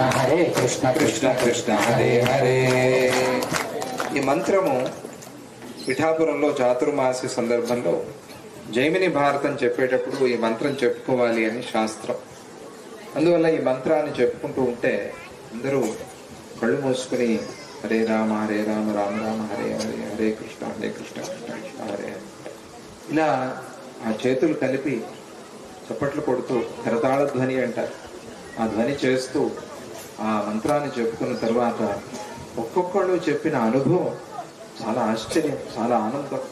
కృష్ణ హరే కృష్ణ కృష్ణ కృష్ణ హరే హరే. ఈ మంత్రము పిఠాపురంలో చాతుర్మాసి సందర్భంలో జైమిని భారతం చెప్పేటప్పుడు ఈ మంత్రం చెప్పుకోవాలి అని శాస్త్రం. అందువల్ల ఈ మంత్రాన్ని చెప్పుకుంటూ ఉంటే అందరూ కళ్ళు మూసుకుని హరే రామ హరే రామ రామ రామ హరే హరే హరే కృష్ణ హరే కృష్ణ కృష్ణ కృష్ణ హరే ఇలా ఆ చేతులు కలిపి చప్పట్లు కొడుతూ కరతాళ ధ్వని అంటారు. ఆ ధ్వని చేస్తూ ఆ మంత్రాన్ని చెప్పుకున్న తర్వాత ఒక్కొక్కళ్ళు చెప్పిన అనుభవం చాలా ఆశ్చర్యం చాలా ఆనందం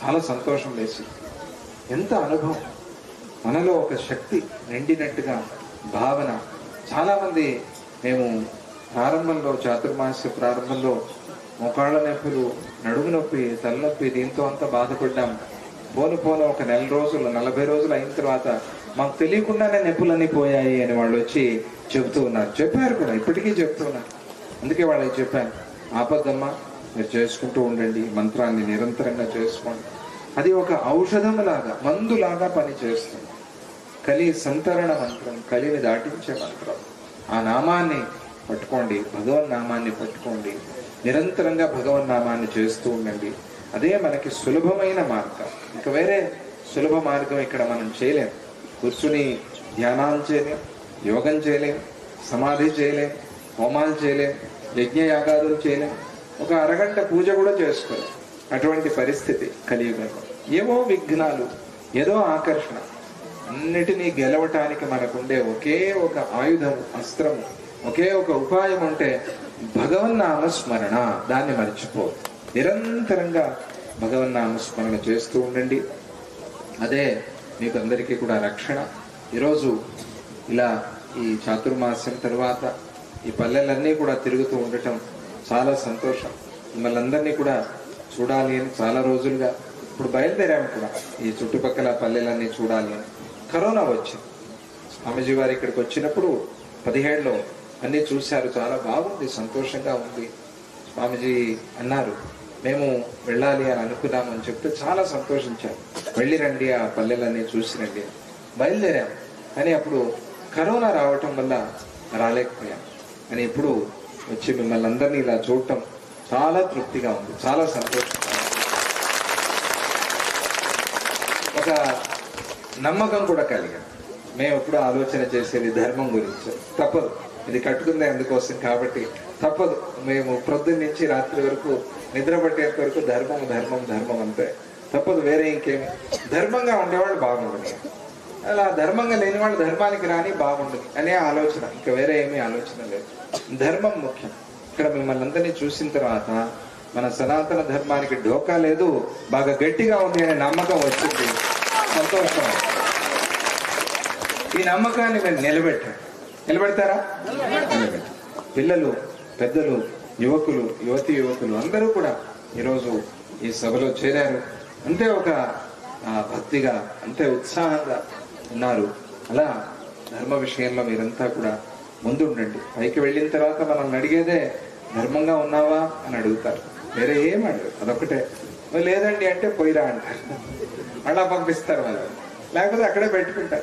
చాలా సంతోషం వేసి. ఎంత అనుభవం! మనలో ఒక శక్తి నిండినట్టుగా భావన. చాలామంది మేము ప్రారంభంలో చాతుర్మాస్య ప్రారంభంలో మోకాళ్ళ నొప్పులు నడుము నొప్పి తలనొప్పి దీంతో అంతా బాధపడ్డాం. పోను పోను ఒక నెల రోజులు నలభై రోజులు అయిన తర్వాత మాకు తెలియకుండానే నొప్పులన్నీ పోయాయి అని వాళ్ళు వచ్చి చెబుతూ ఉన్నారు. చెప్పారు కూడా ఇప్పటికీ చెప్తూ ఉన్నారు. అందుకే వాళ్ళకి చెప్పాను ఆపద్దమ్మా మీరు చేసుకుంటూ ఉండండి మంత్రాన్ని నిరంతరంగా చేసుకోండి. అది ఒక ఔషధం లాగా మందులాగా పని చేస్తుంది. కలి సంతరణ మంత్రం కలిని దాటించే మంత్రం. ఆ నామాన్ని పట్టుకోండి భగవన్ నామాన్ని పట్టుకోండి. నిరంతరంగా భగవన్ నామాన్ని చేస్తూ ఉండండి. అదే మనకి సులభమైన మార్గం. ఇంకా వేరే సులభ మార్గం ఇక్కడ మనం చేయలేం. కూర్చుని ధ్యానాలు చేయలేం. యోగం చేయలేం సమాధి చేయలేం హోమాలు చేయలేం యజ్ఞయాగాదులు చేయలేం. ఒక అరగంట పూజ కూడా చేసుకోలేం. అటువంటి పరిస్థితి కలియుగంలో. ఏవో విఘ్నాలు ఏదో ఆకర్షణ. అన్నిటినీ గెలవటానికి మనకుండే ఒకే ఒక ఆయుధం అస్త్రము ఒకే ఒక ఉపాయం ఉంటే భగవన్నామస్మరణ దాన్ని మర్చిపో నిరంతరంగా భగవన్నామస్మరణ చేస్తూ ఉండండి. అదే మీకు అందరికీ కూడా రక్షణ. ఈరోజు ఇలా ఈ చాతుర్మాస్యం తర్వాత ఈ పల్లెలన్నీ కూడా తిరుగుతూ ఉండటం చాలా సంతోషం. మిమ్మల్ని అందరినీ కూడా చూడాలి అని చాలా రోజులుగా ఇప్పుడు బయలుదేరాము కూడా. ఈ చుట్టుపక్కల పల్లెలన్నీ చూడాలి అని. కరోనా వచ్చింది. స్వామీజీ వారు ఇక్కడికి వచ్చినప్పుడు పదిహేడులో అన్నీ చూశారు. చాలా బాగుంది సంతోషంగా ఉంది. స్వామీజీ అన్నారు మేము వెళ్ళాలి అని అనుకున్నాము అని చెప్తే చాలా సంతోషించారు. వెళ్ళి రండి ఆ పల్లెలన్నీ చూసి రండి బయలుదేరాం కానీ అప్పుడు కరోనా రావటం వల్ల రాలేకపోయాం. అని ఇప్పుడు వచ్చి మిమ్మల్ని అందరినీ ఇలా చూడటం చాలా తృప్తిగా ఉంది. చాలా సంతోషంగా ఒక నమ్మకం కూడా కలిగాం. మేము ఎప్పుడు ఆలోచన చేసేది ధర్మం గురించి. తప్పదు. ఇది కట్టుకుందే అందుకోసం కాబట్టి తప్పదు. మేము ప్రొద్దున్న నుంచి రాత్రి వరకు నిద్ర పట్టేంత వరకు ధర్మం ధర్మం ధర్మం అంతే. తప్పదు. వేరే ఇంకేమి ధర్మంగా ఉండేవాళ్ళు బాగుండదు అలా ధర్మంగా లేని వాళ్ళు ధర్మానికి రాని బాగుండదు అనే ఆలోచన. ఇంకా వేరే ఏమీ ఆలోచన లేదు. ధర్మం ముఖ్యం. ఇక్కడ మిమ్మల్ని అందరినీ చూసిన తర్వాత మన సనాతన ధర్మానికి ఢోకా లేదు బాగా గట్టిగా ఉంది అనే నమ్మకం వచ్చింది. సంతోషం. ఈ నమ్మకాన్ని మీరు నిలబెట్టండి. నిలబెడతారా? పిల్లలు పెద్దలు యువకులు యువతి యువకులు అందరూ కూడా ఈరోజు ఈ సభలో చేరారు. అంతే ఒక భక్తిగా అంతే ఉత్సాహంగా ఉన్నారు. అలా ధర్మ విషయంలో మీరంతా కూడా ముందుండండి. పైకి వెళ్ళిన తర్వాత మనల్ని అడిగేదే ధర్మంగా ఉన్నావా? అని అడుగుతారు. వేరే ఏం అడగరు. అదొకటే లేదండి అంటే పోయిరా అంటారు. అలా పంపిస్తారు వాళ్ళు లేకపోతే అక్కడే పెట్టుకుంటారు.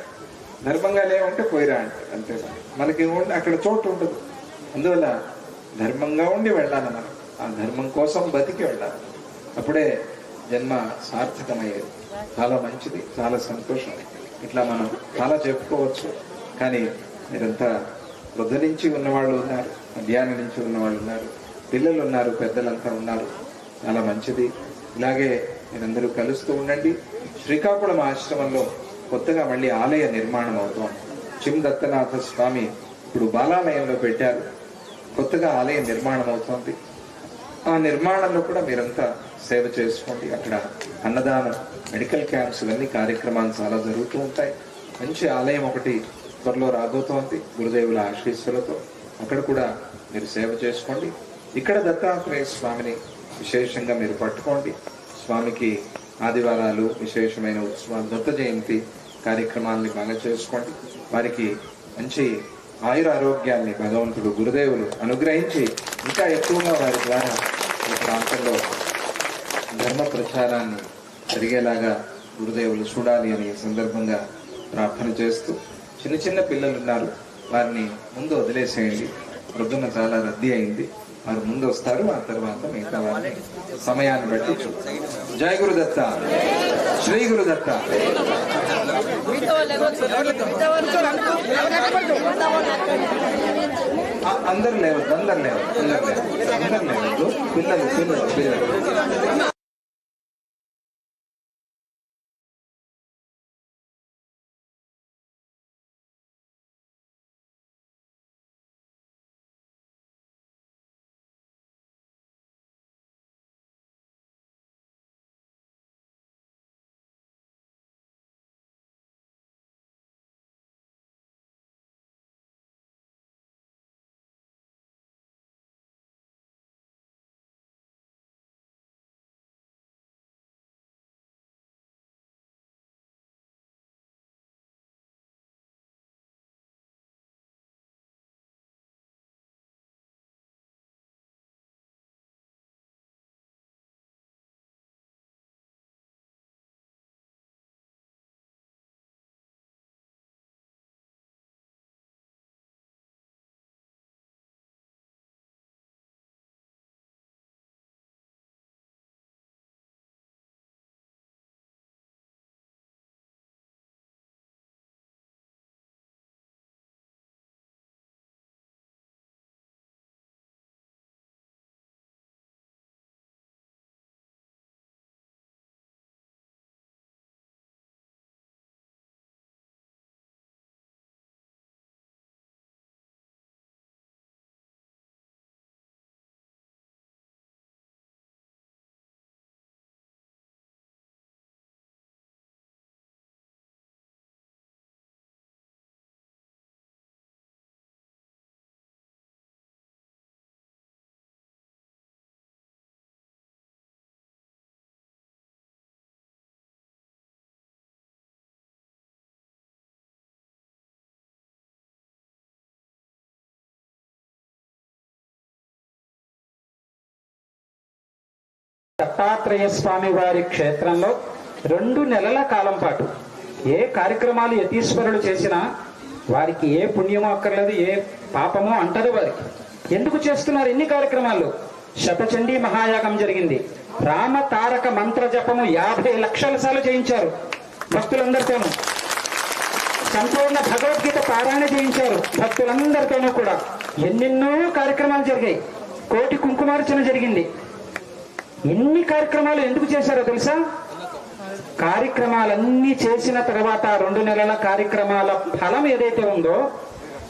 ధర్మంగా లేవంటే పోయిరా అంటారు. అంతే మనకి అక్కడ చోటు ఉండదు. అందువల్ల ధర్మంగా ఉండి వెళ్ళాలి మనం. ఆ ధర్మం కోసం బతికి వెళ్ళాలి. అప్పుడే జన్మ సార్థకమయ్యేది. చాలా మంచిది. చాలా సంతోషం ఇట్లా మనం చాలా చెప్పుకోవచ్చు. కానీ మీరంతా వృద్ధ నుంచి ఉన్నవాళ్ళు ఉన్నారు మధ్యాహ్నం నుంచి ఉన్నవాళ్ళు ఉన్నారు పిల్లలు ఉన్నారు పెద్దలంతా ఉన్నారు. చాలా మంచిది. ఇలాగే మీరందరూ కలుస్తూ ఉండండి. శ్రీకాకుళం ఆశ్రమంలో కొత్తగా మళ్ళీ ఆలయ నిర్మాణం అవుతోంది. చిమ్ దత్తనాథ స్వామి ఇప్పుడు బాలాలయంలో పెట్టారు. కొత్తగా ఆలయ నిర్మాణం అవుతోంది. ఆ నిర్మాణంలో కూడా మీరంతా సేవ చేసుకోండి. అక్కడ అన్నదానం మెడికల్ క్యాంప్స్ ఇవన్నీ కార్యక్రమాలు చాలా జరుగుతూ ఉంటాయి. మంచి ఆలయం ఒకటి త్వరలో రాబోతోంది. గురుదేవుల ఆశీస్సులతో అక్కడ కూడా మీరు సేవ చేసుకోండి. ఇక్కడ దత్తాత్రేయ స్వామిని విశేషంగా మీరు పట్టుకోండి. స్వామికి ఆదివారాలు విశేషమైన ఉత్సవాలు దత్త జయంతి కార్యక్రమాల్ని బాగా చేసుకోండి. వారికి మంచి ఆయుర ఆరోగ్యాన్ని భగవంతుడు గురుదేవులు అనుగ్రహించి ఇంకా ఎక్కువగా వారి ద్వారా ఈ ప్రాంతంలో ధర్మ ప్రచారాన్ని జరిగేలాగా గురుదేవులు చూడాలి అని సందర్భంగా ప్రార్థన చేస్తూ చిన్న చిన్న పిల్లలు ఉన్నారు. వారిని ముందు వదిలేసేయండి. ప్రొద్దున చాలా రద్దీ అయింది. వారు ముందు వస్తారు. ఆ తర్వాత మిగతా వారిని సమయాన్ని బట్టి జయ గురుదత్త. శ్రీ గురుదత్త. అందరు లేవద్దు అందరు లేవద్దు అందరు లేవద్దు అందరు లేవద్దు. పిల్లలు పిల్లలు పిల్లలు. దత్తాత్రేయ స్వామి వారి క్షేత్రంలో రెండు నెలల కాలం పాటు ఏ కార్యక్రమాలు యతీశ్వరులు చేసినా వారికి ఏ పుణ్యమో అక్కర్లేదు ఏ పాపమో అంటదు వారికి. ఎందుకు చేస్తున్నారు ఎన్ని కార్యక్రమాలు? శతచండీ మహాయాగం జరిగింది. రామ తారక మంత్ర జపము యాభై లక్షల సార్లు చేయించారు. భక్తులందరితోనూ. సంపూర్ణ భగవద్గీత పారాయణ చేయించారు భక్తులందరితోనూ కూడా. ఎన్నెన్నో కార్యక్రమాలు జరిగాయి. కోటి కుంకుమార్చన జరిగింది. ఎన్ని కార్యక్రమాలు ఎందుకు చేశారో తెలుసా? కార్యక్రమాలన్నీ చేసిన తర్వాత రెండు నెలల కార్యక్రమాల ఫలం ఏదైతే ఉందో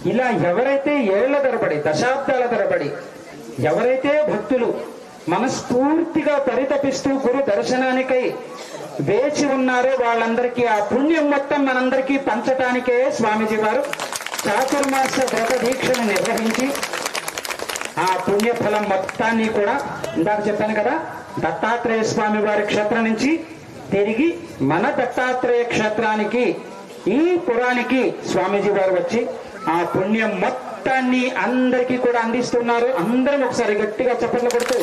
ఇలా ఎవరైతే ఏళ్ళ తరబడి దశాబ్దాల తరబడి ఎవరైతే భక్తులు మనస్ఫూర్తిగా పరితపిస్తూ గురు దర్శనానికై వేచి ఉన్నారో వాళ్ళందరికీ ఆ పుణ్యం మొత్తం మనందరికీ పంచటానికే స్వామీజీ వారు చాతుర్మాస వ్రత దీక్షను నిర్వహించి ఆ పుణ్యఫలం మొత్తాన్ని కూడా ఇందాక చెప్పాను కదా దత్తాత్రేయ స్వామి వారి క్షేత్రం నుంచి తిరిగి మన దత్తాత్రేయ క్షేత్రానికి ఈ పురానికి స్వామీజీ వారు వచ్చి ఆ పుణ్యం మొత్తాన్ని అందరికీ కూడా అందిస్తున్నారు. అందరం ఒకసారి గట్టిగా చప్పట్లు కొడుతూ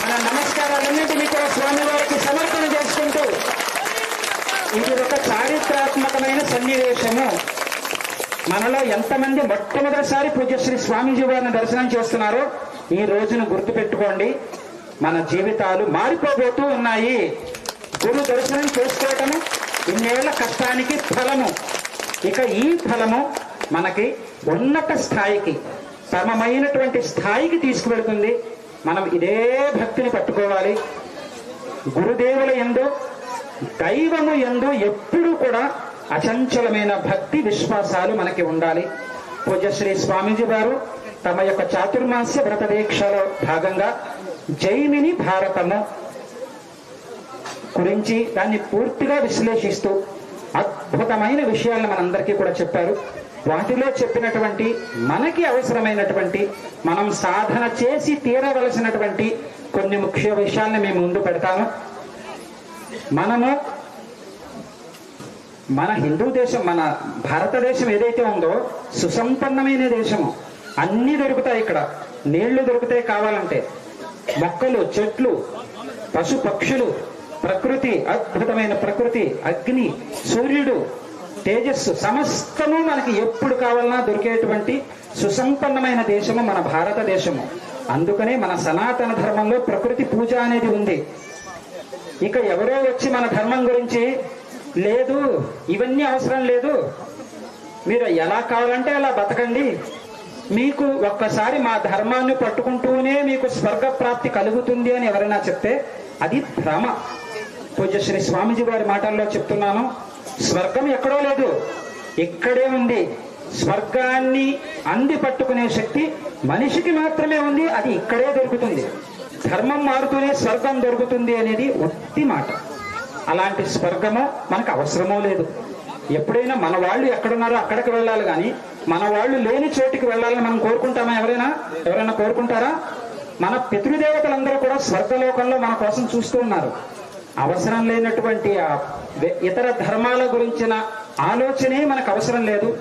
మన నమస్కారాలన్నింటినీ కూడా స్వామి వారికి సమర్పణ చేసుకుంటూ ఇది ఒక చారిత్రాత్మకమైన సన్నివేశము. మనలో ఎంతమంది మొట్టమొదటిసారి పూజ్యశ్రీ స్వామీజీ వారిని దర్శనం చేస్తున్నారో ఈ రోజును గుర్తుపెట్టుకోండి. మన జీవితాలు మారిపోబోతూ ఉన్నాయి. గురు దర్శనం చేసుకోవటము ఇన్నేళ్ళ కష్టానికి ఫలము. ఇక ఈ ఫలము మనకి ఉన్నత స్థాయికి సమమైనటువంటి స్థాయికి తీసుకువెళ్తుంది. మనం ఇదే భక్తిని పట్టుకోవాలి. గురుదేవుల ఎందు దైవము ఎందు ఎప్పుడూ కూడా అచంచలమైన భక్తి విశ్వాసాలు మనకి ఉండాలి. పూజశ్రీ స్వామీజీ వారు తమ యొక్క చాతుర్మాస్య వ్రత దీక్షలో భాగంగా జైమిని భారతము గురించి దాన్ని పూర్తిగా విశ్లేషిస్తూ అద్భుతమైన విషయాలను మనందరికీ కూడా చెప్పారు. వాటిలో చెప్పినటువంటి మనకి అవసరమైనటువంటి మనం సాధన చేసి తీరవలసినటువంటి కొన్ని ముఖ్య విషయాల్ని మేము ముందు పెడతాము మనము మన హిందూ దేశం మన భారతదేశం ఏదైతే ఉందో సుసంపన్నమైన దేశము. అన్ని దొరుకుతాయి ఇక్కడ. నీళ్ళు దొరుకుతాయి కావాలంటే. మొక్కలు చెట్లు పశు పక్షులు ప్రకృతి అద్భుతమైన ప్రకృతి అగ్ని సూర్యుడు తేజస్సు సమస్తము మనకి ఎప్పుడు కావాలన్నా దొరికేటువంటి సుసంపన్నమైన దేశము మన భారతదేశము. అందుకనే మన సనాతన ధర్మంలో ప్రకృతి పూజ అనేది ఉంది. ఇక ఎవరో వచ్చి మన ధర్మం గురించి లేదు ఇవన్నీ అవసరం లేదు మీరు ఎలా కావాలంటే అలా బతకండి మీకు ఒక్కసారి మా ధర్మాన్ని పట్టుకుంటూనే మీకు స్వర్గ ప్రాప్తి కలుగుతుంది అని ఎవరైనా చెప్తే అది భ్రమ. పూజశ్రీ శ్రీ స్వామీజీ వారి మాటల్లో చెప్తున్నాను. స్వర్గం ఎక్కడో లేదు ఇక్కడే ఉంది. స్వర్గాన్ని అంది పట్టుకునే శక్తి మనిషికి మాత్రమే ఉంది అది ఇక్కడే దొరుకుతుంది. ధర్మం మారుతూనే స్వర్గం దొరుకుతుంది అనేది ఉత్తి మాట. అలాంటి స్వర్గము మనకు అవసరమో లేదు. ఎప్పుడైనా మన వాళ్ళు ఎక్కడున్నారో అక్కడికి వెళ్ళాలి కానీ మన వాళ్ళు లేని చోటికి వెళ్ళాలని మనం కోరుకుంటామా ఎవరైనా? ఎవరైనా కోరుకుంటారా? మన పితృదేవతలందరూ కూడా స్వర్గలోకంలో మన కోసం చూస్తూ ఉన్నారు. అవసరం లేనటువంటి ఇతర ధర్మాల గురించిన ఆలోచనే మనకు అవసరం లేదు.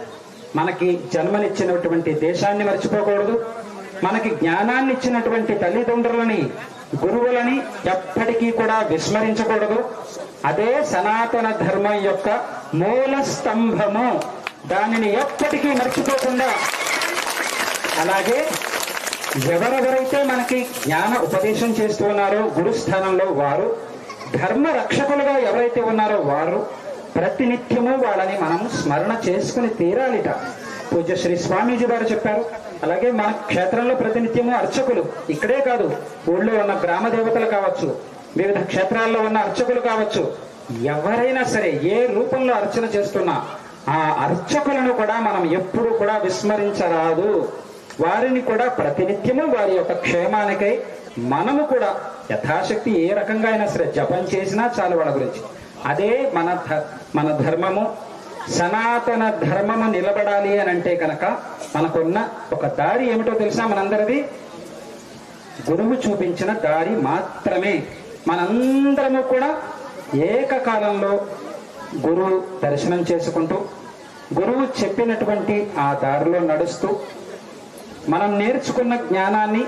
మనకి జన్మనిచ్చినటువంటి దేశాన్ని మర్చిపోకూడదు. మనకి జ్ఞానాన్ని ఇచ్చినటువంటి తల్లిదండ్రులని గురువులని ఎప్పటికీ కూడా విస్మరించకూడదు. అదే సనాతన ధర్మం యొక్క మూల స్తంభము. దానిని ఎప్పటికీ మర్చిపోకుండా. అలాగే ఎవరెవరైతే మనకి జ్ఞాన ఉపదేశం చేస్తూ ఉన్నారో గురుస్థానంలో వారు ధర్మ రక్షకులుగా ఎవరైతే ఉన్నారో వారు ప్రతినిత్యము వాళ్ళని మనం స్మరణ చేసుకుని తీరాలిట. పూజ్య శ్రీ స్వామీజీ గారు చెప్పారు అలాగే మన క్షేత్రంలో ప్రతినిత్యము అర్చకులు. ఇక్కడే కాదు ఊళ్ళో ఉన్న గ్రామ దేవతలు కావచ్చు వివిధ క్షేత్రాల్లో ఉన్న అర్చకులు కావచ్చు ఎవరైనా సరే ఏ రూపంలో అర్చన చేస్తున్నా ఆ అర్చకులను కూడా మనం ఎప్పుడు కూడా విస్మరించరాదు. వారిని కూడా ప్రతినిత్యము వారి యొక్క క్షేమానికై మనము కూడా యథాశక్తి ఏ రకంగా అయినా సరే జపం చేసినా చాలు వాళ్ళ గురించి. అదే మన మన ధర్మము సనాతన ధర్మము నిలబడాలి అని అంటే కనుక మనకున్న ఒక దారి ఏమిటో తెలుసా మనందరిది? గురువు చూపించిన దారి మాత్రమే. మనందరము కూడా ఏకకాలంలో గురువు దర్శనం చేసుకుంటూ గురువు చెప్పినటువంటి ఆ దారిలో నడుస్తూ మనం నేర్చుకున్న జ్ఞానాన్ని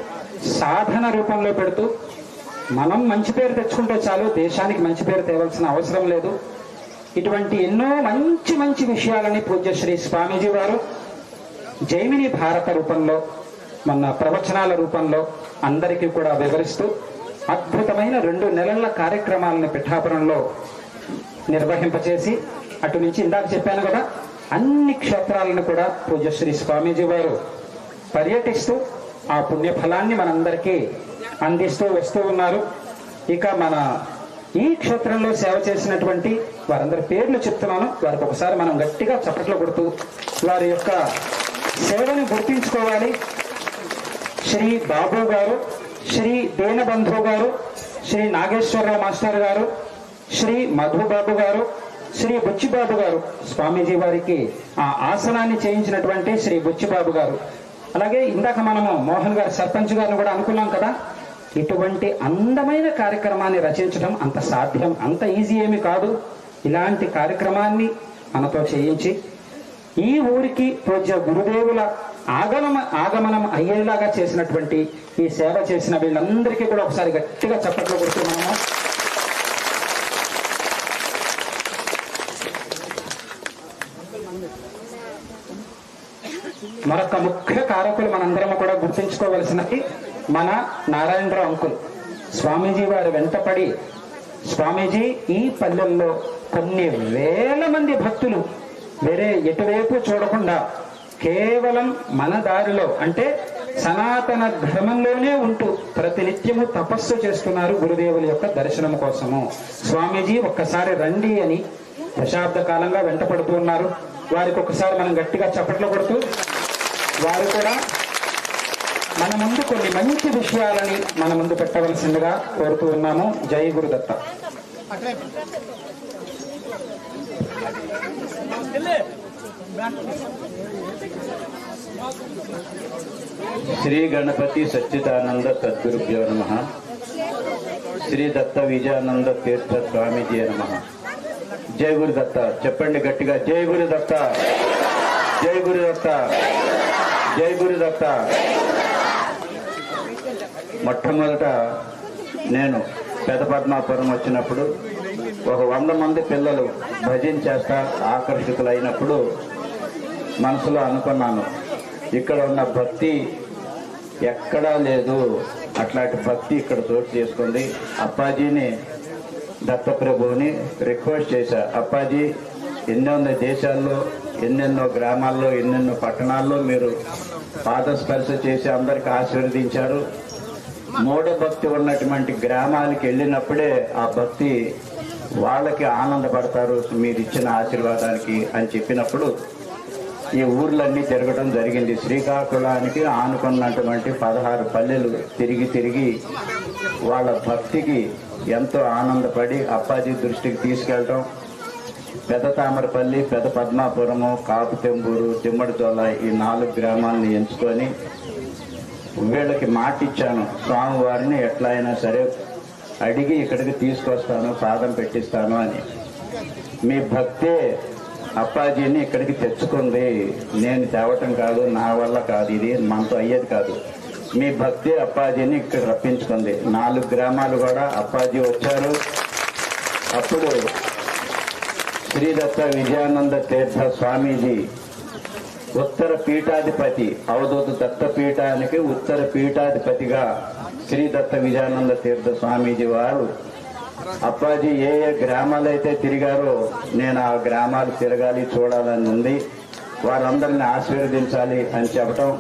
సాధన రూపంలో పెడుతూ మనం మంచి పేరు తెచ్చుకుంటే చాలు దేశానికి మంచి పేరు తేవాల్సిన అవసరం లేదు. ఇటువంటి ఎన్నో మంచి మంచి విషయాలని పూజ్యశ్రీ స్వామీజీ వారు జైమిని భారత రూపంలో మన ప్రవచనాల రూపంలో అందరికీ కూడా వివరిస్తూ అద్భుతమైన రెండు నెలల కార్యక్రమాలను పిఠాపురంలో నిర్వహింపచేసి అటు నుంచి ఇందాక చెప్పాను కదా అన్ని క్షేత్రాలను కూడా పూజశ్రీ స్వామీజీ వారు పర్యటిస్తూ ఆ పుణ్యఫలాన్ని మనందరికీ అందిస్తూ వస్తూ ఉన్నారు. ఇక మన ఈ క్షేత్రంలో సేవ చేసినటువంటి వారందరి పేర్లు చెప్తున్నాను. వారికి ఒకసారి మనం గట్టిగా చప్పట్లు కొడుతూ వారి యొక్క సేవను గుర్తించుకోవాలి. శ్రీ బాబు గారు శ్రీ దేనబంధు గారు శ్రీ నాగేశ్వరరావు మాస్టర్ గారు శ్రీ మధుబాబు గారు శ్రీ బుచ్చిబాబు గారు స్వామీజీ వారికి ఆ ఆసనాన్ని చేయించినటువంటి శ్రీ బుచ్చిబాబు గారు. అలాగే ఇందాక మనము మోహన్ గారు సర్పంచ్ గారిని కూడా అనుకున్నాం కదా. ఇటువంటి అందమైన కార్యక్రమాన్ని రచించడం అంత సాధ్యం అంత ఈజీ ఏమి కాదు. ఇలాంటి కార్యక్రమాన్ని మనతో చేయించి ఈ ఊరికి పూజ్య గురుదేవుల ఆగమన ఆగమనం అయ్యేలాగా చేసినటువంటి ఈ సేవ చేసిన వీళ్ళందరికీ కూడా ఒకసారి గట్టిగా చప్పట్లు కొడుతున్నాము మరొక ముఖ్య కారకులు మనందరం కూడా గుర్తుంచుకోవలసినవి మన నారాయణరావు అంకుల్ స్వామీజీ వారు వెంటపడి స్వామీజీ ఈ పల్లెల్లో కొన్ని వేల మంది భక్తులు వేరే ఎటువైపు చూడకుండా కేవలం మన దారిలో అంటే సనాతన ధర్మంలోనే ఉంటూ ప్రతినిత్యము తపస్సు చేస్తున్నారు గురుదేవుల యొక్క దర్శనం కోసము. స్వామీజీ ఒక్కసారి రండి అని దశాబ్ద కాలంగా వెంటపడుతూ ఉన్నారు. వారికి ఒకసారి మనం గట్టిగా చప్పట్లు కొడుతూ వారు కూడా మన ముందు కొన్ని మంచి విషయాలని మన ముందు పెట్టవలసిందిగా కోరుతూ ఉన్నాము. జై గురుదత్త. శ్రీ గణపతి సచ్చిదానంద సద్గురుభ్యో నమ. శ్రీ దత్త విజయానంద తీర్థ స్వామీజీ నమ. జై గురు దత్త చెప్పండి గట్టిగా జై గురు దత్త జై గురు దత్త జై గురు దత్త మొట్టమొదట నేను పెదపద్మాపురం వచ్చినప్పుడు ఒక వంద మంది పిల్లలు భజన చేస్తా ఆకర్షితులైనప్పుడు మనసులో అనుకున్నాను ఇక్కడ ఉన్న భక్తి ఎక్కడా లేదు అట్లాంటి భక్తి ఇక్కడ చోటు చేసుకుంది. అప్పాజీని దత్తప్రభువుని రిక్వెస్ట్ చేశా అప్పాజీ ఎన్నెన్నో దేశాల్లో ఎన్నెన్నో గ్రామాల్లో ఎన్నెన్నో పట్టణాల్లో మీరు పాదస్పర్శ చేసి అందరికి ఆశీర్వదించారు. మూఢ భక్తి ఉన్నటువంటి గ్రామానికి వెళ్ళినప్పుడే ఆ భక్తి వాళ్ళకి ఆనందపడతారు మీరు ఇచ్చిన ఆశీర్వాదానికి అని చెప్పినప్పుడు ఈ ఊర్లన్నీ తిరగడం జరిగింది. శ్రీకాకుళానికి ఆనుకున్నటువంటి పదహారు పల్లెలు తిరిగి తిరిగి వాళ్ళ భక్తికి ఎంతో ఆనందపడి అప్పాజీ దృష్టికి తీసుకెళ్ళటం. పెద్ద తామరపల్లి పెద్ద పద్మాపురము కాపుతెంబూరు తిమ్మడితోల ఈ నాలుగు గ్రామాలను ఎంచుకొని వీళ్ళకి మాట ఇచ్చాను స్వామివారిని ఎట్లా అయినా సరే అడిగి ఇక్కడికి తీసుకొస్తాను పాదం పెట్టిస్తాను అని. మీ భక్తే అప్పాజీని ఇక్కడికి తెచ్చుకుంది. నేను తేవటం కాదు నా వల్ల కాదు ఇది మనతో అయ్యేది కాదు. మీ భక్తి అప్పాజీని ఇక్కడ రప్పించుకుంది. నాలుగు గ్రామాలు కూడా అప్పాజీ వచ్చారు. అప్పుడు శ్రీదత్త విజయానంద తీర్థ స్వామీజీ ఉత్తర పీఠాధిపతి. అవధూత దత్త పీఠానికి ఉత్తర పీఠాధిపతిగా శ్రీ దత్త విజయానంద తీర్థ స్వామీజీ వారు. అప్పాజీ ఏ ఏ గ్రామాలు అయితే తిరిగారో నేను ఆ గ్రామాలు తిరగాలి చూడాలని ఉంది. వారందరిని ఆశీర్వదించాలి అని చెప్పటం.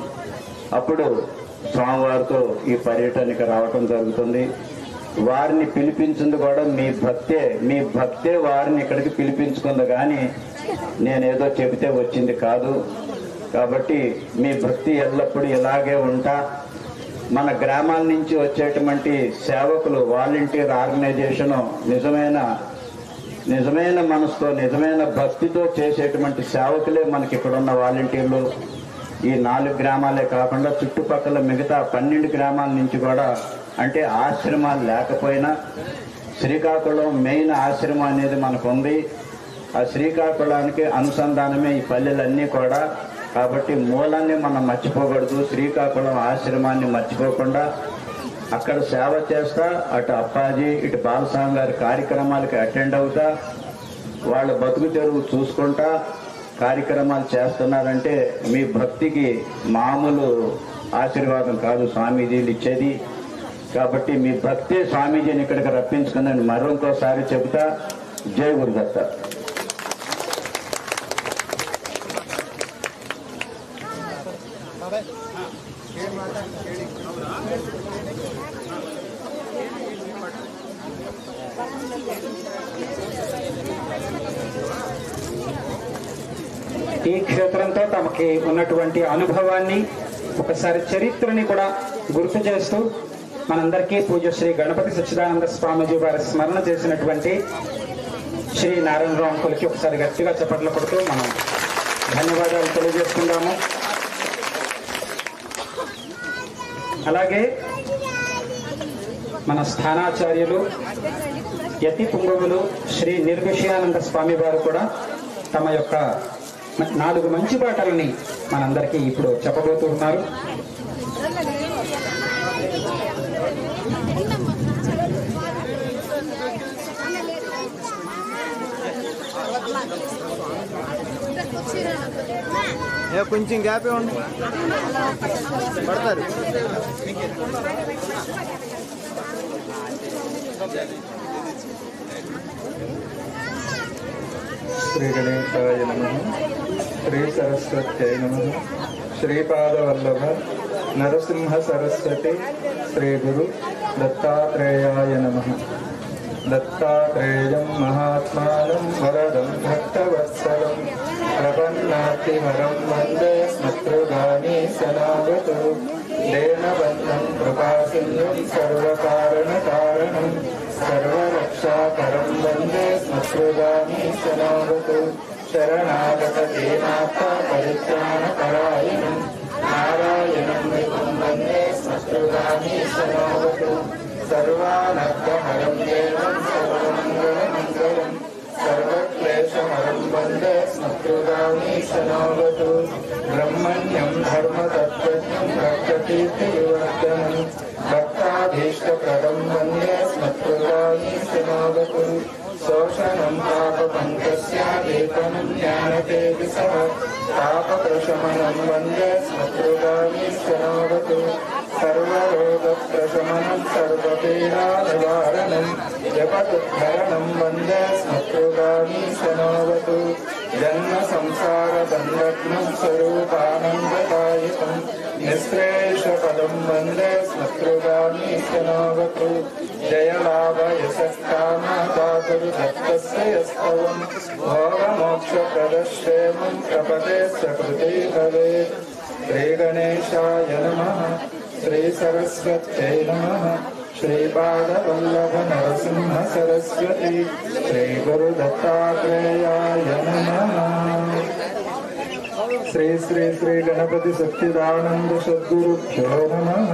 అప్పుడు స్వామివారితో ఈ పర్యటనకి రావటం జరుగుతుంది. వారిని పిలిపించింది కూడా మీ భక్తే మీ భక్తే వారిని ఇక్కడికి పిలిపించుకుంది కానీ నేనేదో చెబితే వచ్చింది కాదు. కాబట్టి మీ భక్తి ఎల్లప్పుడూ ఇలాగే ఉంటా. మన గ్రామాల నుంచి వచ్చేటువంటి సేవకులు వాలంటీర్ ఆర్గనైజేషన్ నిజమైన నిజమైన మనసుతో నిజమైన భక్తితో చేసేటువంటి సేవకులే మనకి ఇక్కడున్న వాలంటీర్లు. ఈ నాలుగు గ్రామాలే కాకుండా చుట్టుపక్కల మిగతా పన్నెండు గ్రామాల నుంచి కూడా అంటే ఆశ్రమాలు లేకపోయినా శ్రీకాకుళం మెయిన్ ఆశ్రమం అనేది మనకు ఉంది ఆ శ్రీకాకుళానికి అనుసంధానమే ఈ పల్లెలన్నీ కూడా. కాబట్టి మూలాన్ని మనం మర్చిపోకూడదు శ్రీకాకుళం ఆశ్రమాన్ని మర్చిపోకుండా అక్కడ సేవ చేస్తా అటు అప్పాజీ ఇటు బాలస్వామి గారి కార్యక్రమాలకి అటెండ్ అవుతా వాళ్ళ బతుకు తెరువు చూసుకుంటా కార్యక్రమాలు చేస్తున్నారంటే మీ భక్తికి మామూలు ఆశీర్వాదం కాదు స్వామీజీలు ఇచ్చేది. కాబట్టి మీ భక్తే స్వామీజీని ఇక్కడికి రప్పించుకుందని మరొకసారి చెబుతా జై గురుదత్త ఈ క్షేత్రంతో ఉన్నటువంటి అనుభవాన్ని ఒకసారి చరిత్రని కూడా గుర్తు చేస్తూ మనందరికీ పూజశ్రీ శ్రీ గణపతి సచ్చిదానంద స్వామిజీ వారి స్మరణ చేసినటువంటి శ్రీ నారాయణరావు అంకులకి ఒకసారి గట్టిగా చప్పట్లు కొడుతూ మనం ధన్యవాదాలు తెలియజేసుకుందాము. అలాగే మన స్థానాచార్యులు యతి పుంగవులు శ్రీ నిర్విషయానంద స్వామి వారు కూడా తమ యొక్క నాలుగు మంచి పాటలని మనందరికీ ఇప్పుడు చెప్పబోతున్నారు ఏ కొంచెం గ్యాప్ పడతారు. శ్రీ గణేశాయ నమ. శ్రీ సరస్వత్యై నమ. శ్రీపాదవల్లభ నరసింహ సరస్వతి శ్రీ గురు దత్తాత్రేయాయ నమ. దత్తాత్రేయం మహాత్మానం వరదం భక్తవత్సలం. ప్రపన్నాతి వరం వందే స్మృగాని సనాగతో దేనబంధం కృపాసింధుం సర్వకారణ కారణం. సర్వరక్షాకరం వందే స్మృగాని సనాగతో శరణాగత దేనాథ పరిత్రాణపరాయణం నారాయణం వందే స్మృగాని సనాగతో సర్వానర్థహరం దేవం సర్వమంగళమంగళం సర్వక్లేశహరం వందే స్మృగామి బ్రహ్మణ్యం ధర్మతత్వజ్ఞం భక్తతీర్థవివర్ధనం భక్తాభీష్టప్రదం వందే शोषणम् तापपङ्कस्यादेतनम् ज्ञानतेजि सह तापप्रशमनम् वन्दे स्मृतुगामीश्वरावतु सर्वरोगप्रशमनम् सर्वपीडानिवारणम् जपदुद्धरणम् वन्दे स्मृतुगामीश्वरावतु जन्म संसारदण्डग्नम् स्वरूपानन्ददायिकम् निःश्रेषपदं वन्दे स्मतृगामीशनावतु जयलाभयशस्कामादातुर्दत्तस्य यस्तवं भोगमोक्षप्रदश्रेमं प्रपदे सकृते भवेत् श्रीगणेशाय नमः श्रीसरस्वत्यै नमः श्रीपादवल्लभनरसिंह सरस्वती श्रीगुरुदत्तात्रेयाय नमः శ్రీ శ్రీ శ్రీ గణపతి సత్యదానంద సద్గురుభ్యో నమ.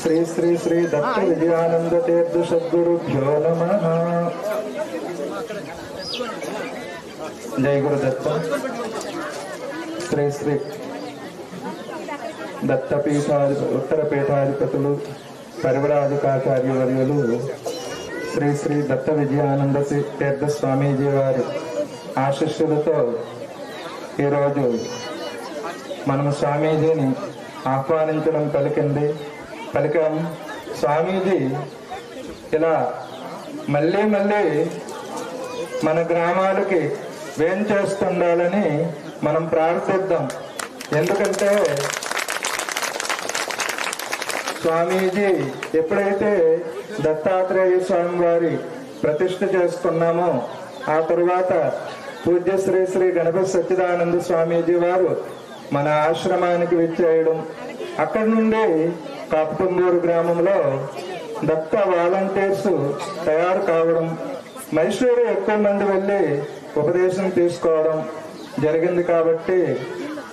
శ్రీ శ్రీ శ్రీ దత్త విజయానంద తీర్థ సద్గురుభ్యో నమ. జయ గురు దత్త. శ్రీ శ్రీ దత్తపీఠాధి ఉత్తర పీఠాధిపతులు పరివరాధికాచార్యవర్యులు శ్రీ శ్రీ దత్త విజయానంద తీర్థ స్వామీజీ వారి ఆశిస్సులతో ఈరోజు మనం స్వామీజీని ఆహ్వానించడం పలికింది. పలికాం స్వామీజీ ఇలా మళ్ళీ మళ్ళీ మన గ్రామాలకి వేం చేస్తుండాలని మనం ప్రార్థిద్దాం. ఎందుకంటే స్వామీజీ ఎప్పుడైతే దత్తాత్రేయ స్వామి వారి ప్రతిష్ఠ చేసుకున్నామో ఆ తరువాత పూజ్య శ్రీ శ్రీ గణపతి సచ్చిదానంద స్వామీజీ వారు మన ఆశ్రమానికి విచ్చేయడం. అక్కడి నుండి కాపుతుంబూరు గ్రామంలో దత్త వాలంటీర్స్ తయారు కావడం. మైసూరు ఎక్కువ మంది వెళ్ళి ఉపదేశం తీసుకోవడం జరిగింది కాబట్టి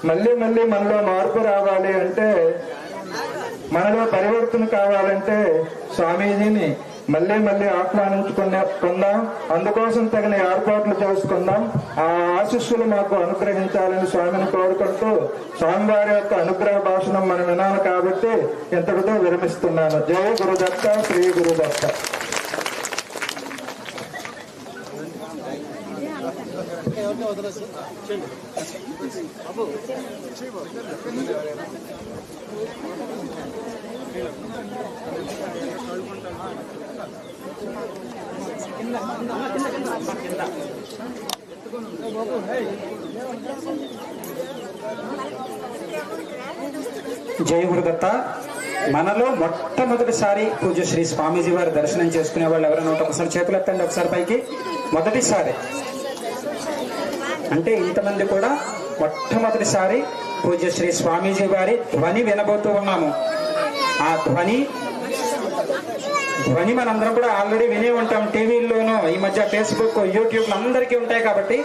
మళ్ళీ మళ్ళీ మనలో మార్పు రావాలి అంటే మనలో పరివర్తన కావాలంటే స్వామీజీని మళ్ళీ మళ్ళీ ఆహ్వానించుకునే కొందాం. అందుకోసం తగిన ఏర్పాట్లు చేసుకుందాం. ఆ ఆశిస్సులు మాకు అనుగ్రహించాలని స్వామిని కోరుకుంటూ స్వామివారి యొక్క అనుగ్రహ భాషణం మనం వినాలి కాబట్టి ఇంతటితో విరమిస్తున్నాను. జయ గురుదత్త శ్రీ గురుదత్త. జై గురుదత్త. మనలో మొట్టమొదటిసారి పూజ శ్రీ స్వామీజీ వారి దర్శనం చేసుకునే వాళ్ళు ఎవరైనా ఉంటే ఒకసారి చేతులు ఎత్తండి ఒకసారి పైకి. మొదటిసారి. అంటే ఇంతమంది కూడా మొట్టమొదటిసారి పూజ శ్రీ స్వామీజీ వారి ధ్వని వినబోతూ ఉన్నాము. ఆ ధ్వని ధ్వని మనందరం కూడా ఆల్రెడీ వినే ఉంటాం టీవీల్లోనూ ఈ మధ్య ఫేస్బుక్ యూట్యూబ్ అందరికీ ఉంటాయి కాబట్టి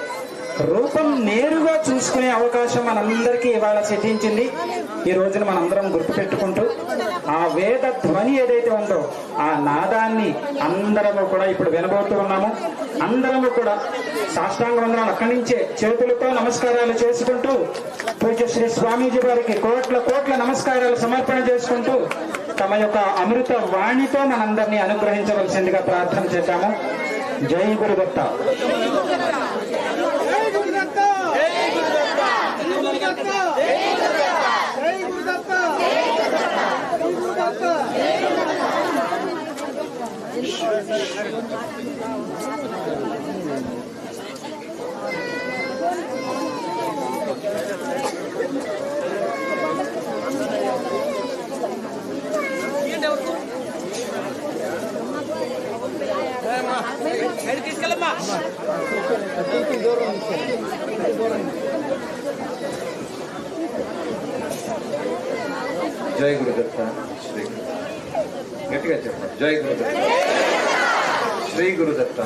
రూపం నేరుగా చూసుకునే అవకాశం మనందరికీ ఇవాళ సిద్ధించింది. ఈ రోజున మనందరం గుర్తుపెట్టుకుంటూ ఆ వేద ధ్వని ఏదైతే ఉందో ఆ నాదాన్ని అందరము కూడా ఇప్పుడు వినబోతూ ఉన్నాము. అందరము కూడా సాష్టాంగ వందనాలు అక్కడి నుంచే చేతులతో నమస్కారాలు చేసుకుంటూ పూజ శ్రీ స్వామీజీ వారికి కోట్ల కోట్ల నమస్కారాలు సమర్పణ చేసుకుంటూ తమ యొక్క అమృత వాణితో మనందరినీ అనుగ్రహించవలసిందిగా ప్రార్థన చేశాము. జై గురుదత్త. జై గురుదత్త. శ్రీ గట్టిగా చెప్పండి. జై గురుదత్త. శ్రీ గురుదత్త.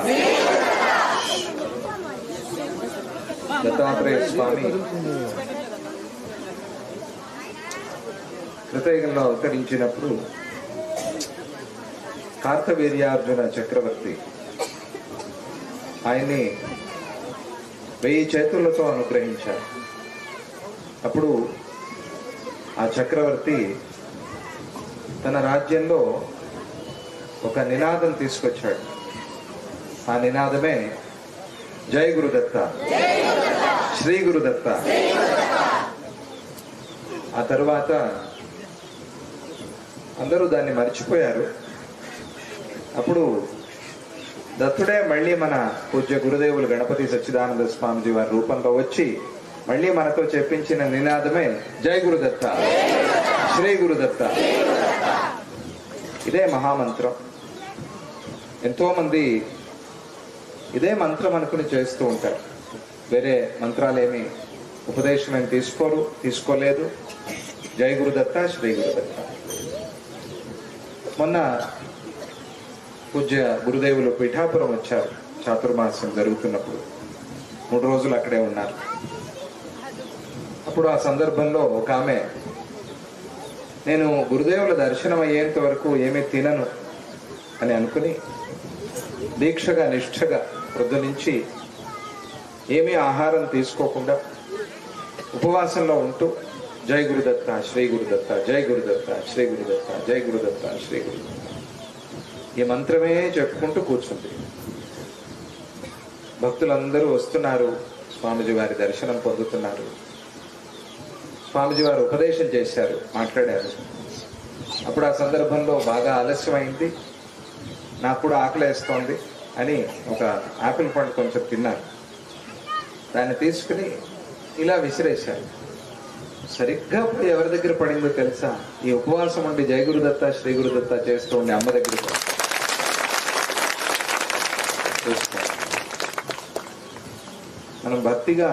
దత్తాత్రేయ స్వామి. కృతయుగంలో అవతరించినప్పుడు కార్తవీర్యార్జున చక్రవర్తి ఆయన్ని వెయ్యి చేతులతో అనుగ్రహించారు. అప్పుడు ఆ చక్రవర్తి తన రాజ్యంలో ఒక నినాదం తీసుకొచ్చాడు. ఆ నినాదమే జై గురుదత్త శ్రీ గురుదత్త. ఆ తరువాత అందరూ దాన్ని మర్చిపోయారు. అప్పుడు దత్తుడే మళ్ళీ మన పూజ్య గురుదేవులు గణపతి సచ్చిదానంద స్వామిజీ వారి రూపంలో వచ్చి మళ్ళీ మనతో చెప్పించిన నినాదమే జై గురుదత్త. శ్రీ గురుదత్త. ఇదే మహామంత్రం. ఎంతో మంది ఇదే మంత్రం అనుకుని చేస్తూ ఉంటారు. వేరే మంత్రాలేమి ఉపదేశం ఏమి తీసుకోరు తీసుకోలేదు. జై గురుదత్త శ్రీ గురుదత్త. మొన్న పూజ్య గురుదేవులు పీఠాపురం వచ్చారు. చాతుర్మాస్యం జరుగుతున్నప్పుడు. మూడు రోజులు అక్కడే ఉన్నారు. అప్పుడు ఆ సందర్భంలో ఒక ఆమె నేను గురుదేవుల దర్శనం అయ్యేంత వరకు ఏమీ తినను అని అనుకుని దీక్షగా నిష్ఠగా వృద్ధ నుంచి ఏమీ ఆహారం తీసుకోకుండా ఉపవాసంలో ఉంటూ జై గురుదత్త శ్రీ గురుదత్త జై గురుదత్త శ్రీ గురుదత్త జై గురుదత్త శ్రీ గురుదత్త ఈ మంత్రమే చెప్పుకుంటూ కూర్చుంది. భక్తులందరూ వస్తున్నారు. స్వామిజీ వారి దర్శనం పొందుతున్నారు. స్వామిజీ వారు ఉపదేశం చేశారు మాట్లాడారు. అప్పుడు ఆ సందర్భంలో బాగా ఆలస్యమైంది. నాకు కూడా ఆకలేస్తోంది అని ఒక ఆపిల్ పండు కొంచెం తిన్నాను దాన్ని తీసుకుని ఇలా విసిరేశారు. సరిగ్గా ఎవరి దగ్గర పడిందో తెలుసా? ఈ ఉపవాసం ఉండి జయగురుదత్త శ్రీగురుదత్త చేస్తూ ఉండే అమ్మ దగ్గర మనం భక్తిగా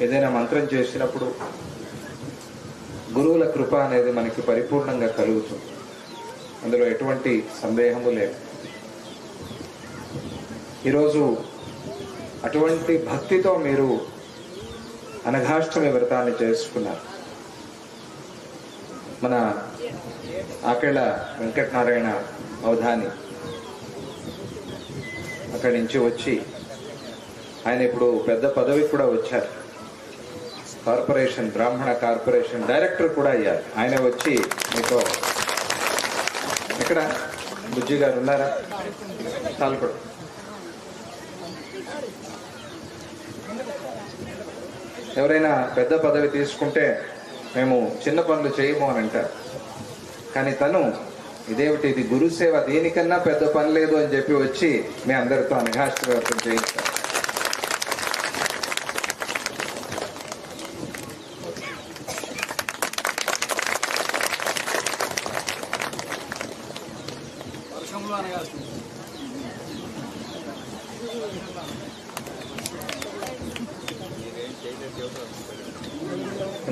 ఏదైనా మంత్రం చేసినప్పుడు గురువుల కృప అనేది మనకి పరిపూర్ణంగా కలుగుతుంది. అందులో ఎటువంటి సందేహము లేదు. ఈరోజు అటువంటి భక్తితో మీరు అనఘాష్టమి వ్రతాన్ని చేసుకున్నారు. మన ఆకెళ్ళ వెంకటనారాయణ అవధాని అక్కడి నుంచి వచ్చి ఆయన ఇప్పుడు పెద్ద పదవి కూడా వచ్చారు. కార్పొరేషన్ బ్రాహ్మణ కార్పొరేషన్ డైరెక్టర్ కూడా అయ్యారు. ఆయన వచ్చి మీతో ఇక్కడ బుజ్జి గారు ఉన్నారా? తాల్పడు ఎవరైనా పెద్ద పదవి తీసుకుంటే మేము చిన్న పనులు చేయము అని అంటారు. కానీ తను ఇదేమిటి? ఇది గురు సేవ దీనికన్నా పెద్ద పని లేదు అని చెప్పి వచ్చి మీ అందరితో అనఘాష్ట వ్రతం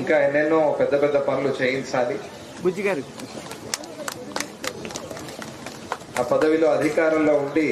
ఇంకా ఎన్నెన్నో పెద్ద పెద్ద పనులు చేయించాలి. బుజ్జి గారు పదవిలో అధికారంలో ఉండి